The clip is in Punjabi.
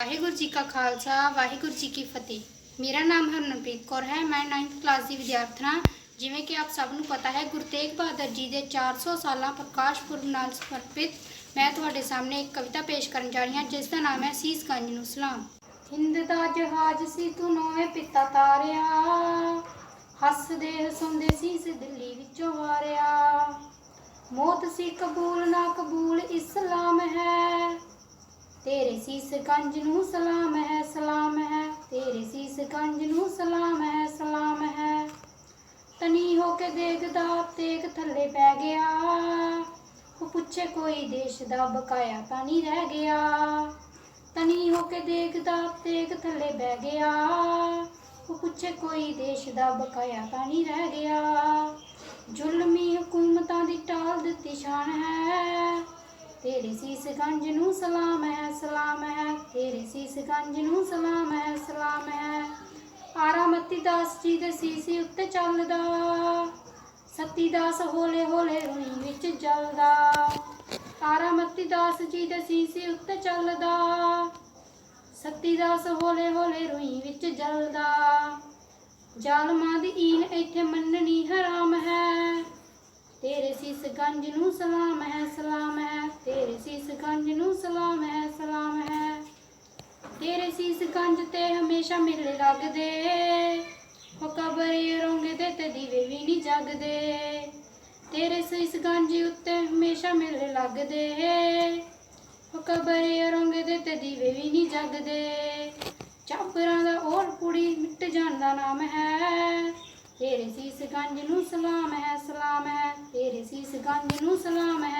ਵਾਹਿਗੁਰੂ ਜੀ ਕਾ ਖਾਲਸਾ, ਵਾਹਿਗੁਰੂ ਜੀ ਕੀ ਫਤਿਹ। ਮੇਰਾ ਨਾਮ ਹਰਨਪ੍ਰੀਤ ਕੌਰ ਹੈ, ਮੈਂ 9th ਕਲਾਸ ਦੀ ਵਿਦਿਆਰਥਣ। ਹਾਂ ਜਿਵੇਂ ਕਿ ਆਪ ਸਭ ਨੂੰ ਪਤਾ ਹੈ, ਗੁਰੂ ਤੇਗ ਬਹਾਦਰ ਜੀ ਦੇ 400 ਸਾਲਾਂ ਪ੍ਰਕਾਸ਼ ਪੁਰਬ ਨਾਲ ਸਮਰਪਿਤ ਮੈਂ ਤੁਹਾਡੇ ਸਾਹਮਣੇ ਇੱਕ ਕਵਿਤਾ ਪੇਸ਼ ਕਰਨ ਜਾ ਰਹੀ ਹਾਂ, ਜਿਸ ਦਾ ਨਾਮ ਹੈ ਸੀਸ ਗੰਜ ਨੂੰ ਸਲਾਮ। ਹਿੰਦ ਦਾ ਜਹਾਜ਼ ਸੀ ਤੂੰ ਨੋਵੇਂ ਪਿੱਤਾ ਤਾਰਿਆ ਹੱਸਦੇ ਹਸਾਉਂਦੇ ਸੀਸ ਦਿੱਲੀ ਵਿੱਚੋਂ ਵਾਰਿਆ ਮੌਤ ਸੀ ਕਬੂਲ, ਨਾ ਕਬੂਲ, ਇਸਲਾਮ ਹੈ। ਤੇਰੇ ਸੀਸ ਗੰਜ ਨੂੰ ਸਲਾਮ ਹੈ ਸਲਾਮ ਹੈ। ਤੇਰੇ ਸੀਸ ਗੰਜ ਨੂੰ ਸਲਾਮ ਹੈ ਸਲਾਮ ਹੈ। ਤਨੀ ਹੋ ਕੇ ਦੇਖਦਾ, ਤੇਗ ਥੱਲੇ ਪੈ ਗਿਆ। ਉਹ ਪੁੱਛੇ, ਕੋਈ ਦੇਸ਼ ਦਾ ਬਕਾਇਆ ਤਾਂ ਨਹੀਂ ਰਹਿ ਗਿਆ। ਤਨੀ ਹੋ ਕੇ ਦੇਖਦਾ, ਤੇਗ ਥੱਲੇ ਬਹਿ ਗਿਆ। ਉਹ ਪੁੱਛੇ, ਕੋਈ ਦੇਸ਼ ਦਾ ਬਕਾਇਆ ਤਾਂ ਨਹੀਂ ਰਹਿ ਗਿਆ। ਜ਼ੁਲਮੀ ਹਕੂਮਤਾਂ ਦੀ ਟਾਲ ਦਿੱਤੀ ਸ਼ਾਨ ਹੈ। ਤੇਰੇ ਸੀਸ ਗੰਜ ਨੂੰ ਸਲਾਮ ਹੈ ਤੇਰੇ ਸੀਸ ਗੰਜ ਨੂੰ ਸਲਾਮ ਹੈ ਸਲਾਮ। ਹੈ ਆਰਾਮਤੀ ਦਾਸ ਜੀ ਦੇ ਸੀਸੇ ਉੱਤੇ ਚੱਲਦਾ। ਸਤੀ ਦਾਸ ਹੋਲੇ ਹੋਲੇ ਰੂਈ ਵਿੱਚ ਜਲਦਾ। ਆਰਾਮਤੀ ਦਾਸ ਜੀ ਦੇ ਸੀਸੇ ਉੱਤੇ ਚੱਲਦਾ। ਸਤੀ ਦਾਸ ਹੋਲੇ ਹੋਲੇ ਰੂਈ ਵਿੱਚ ਜਲਦਾ। ਜ਼ਾਲਮਾਂ ਦੀ ਈਨ ਇੱਥੇ ਮੰਨਣੀ ਹਰਾਮ ਹੈ। ਤੇਰੇ ਸੀਸ ਗੰਜ ਨੂੰ ਸਲਾਮ ਹੈ ਸਲਾਮ। ਹੈ ਤੇਰੇ ਸੀਸ ਗੰਜ ਨੂੰ ਸਲਾਮ ਹੈ ਤੇਰੇ ਸੀਸ ਗੰਜ ਤੇ ਹਮੇਸ਼ਾ ਮੇਲੇ ਲੱਗਦੇ। ਹੋ ਕਬਰੇ ਰੋਂਗੇ ਦੇ ਤੇ ਦੀਵੇ ਵੀ ਨਹੀਂ ਜਗਦੇ। ਤੇਰੇ ਸੀਸ ਗੰਜ ਉੱਤੇ ਹਮੇਸ਼ਾ ਮੇਲੇ ਲੱਗਦੇ। ਹੋ ਕਬਰੇ ਰੋਂਗੇ ਦੇ ਤੇ ਦੀਵੇ ਵੀ ਨਹੀਂ ਜਗਦੇ। ਚਾਪਰਾਂ ਦਾ ਔਰ ਕੁੜੀ ਮਿੱਟ ਜਾਣ ਦਾ ਨਾਮ ਹੈ। ਤੇਰੇ ਸੀਸ ਗੰਜ ਨੂੰ ਸਲਾਮ ਹੈ ਸਲਾਮ ਹੈ। ਤੇਰੇ ਸੀਸ ਗੰਜ ਨੂੰ ਸਲਾਮ ਹੈ।